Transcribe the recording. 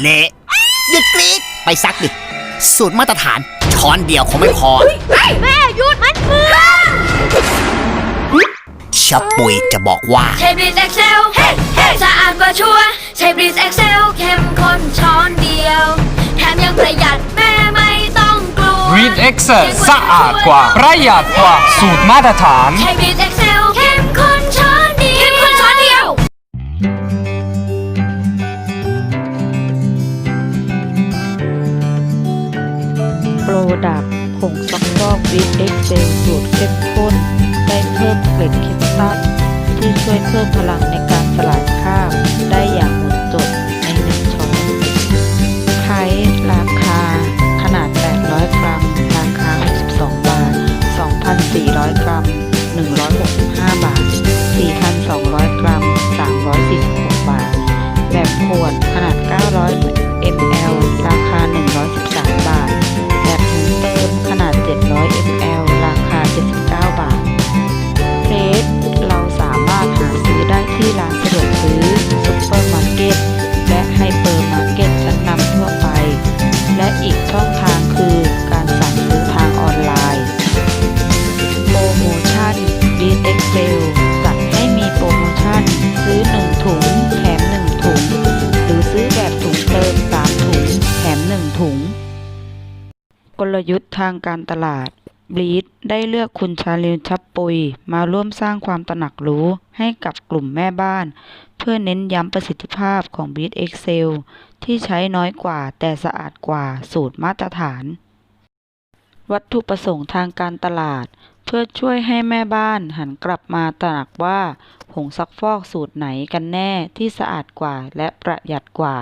เละหยุดกรีดไปซักดิ สูตรมาตรฐานช้อนเดียวคงไม่พอแม่หยุดมันมือชะปุยจะบอกว่า ใชบริสเอ็กเซลสะอาดกว่าชัวใชบริสเอ็กเซลเข้มข้นช้อนเดียว แถมยังประหยัดแม่ไม่ต้องกลัวบริสเอ็กเซลสะอาดกว่า ประหยัดกว่าสูตรมาตรฐาน ใชบริสเอ็ก ดักผงซักฟอกวิตเอ็กเซลสูตรเข้มข้น ได้เพิ่มเกล็ดคิสตันที่ช่วยเพิ่มพลังในการสลายคราบได้อย่างหมดจดในหนึ่งช้อนไพรส์ราคา ขนาด 800 กรัม ราคา 62 บาท 2,400 กรัม 165 b e a t Excel จัดให้มีโปรโมชั่น ซื้อ 1 ถุง แถม 1 ถุง หรือซื้อแบบถุงเติม 3 ถุง แถม 1 ถุง กลยุทธ์ทางการตลาดบลีดได้เลือกคุณชาลินชับปุย มาร่วมสร้างความตระหนักรู้ให้กับกลุ่มแม่บ้าน เพื่อเน้นย้ำประสิทธิภาพของ b ี a t Excel ที่ใช้น้อยกว่าแต่สะอาดกว่าสูตรมาตรฐาน วัตถุประสงค์ทางการตลาด เพื่อช่วยให้แม่บ้านหันกลับมาตระหนักว่า ผงซักฟอกสูตรไหนกันแน่ที่สะอาดกว่าและประหยัดกว่า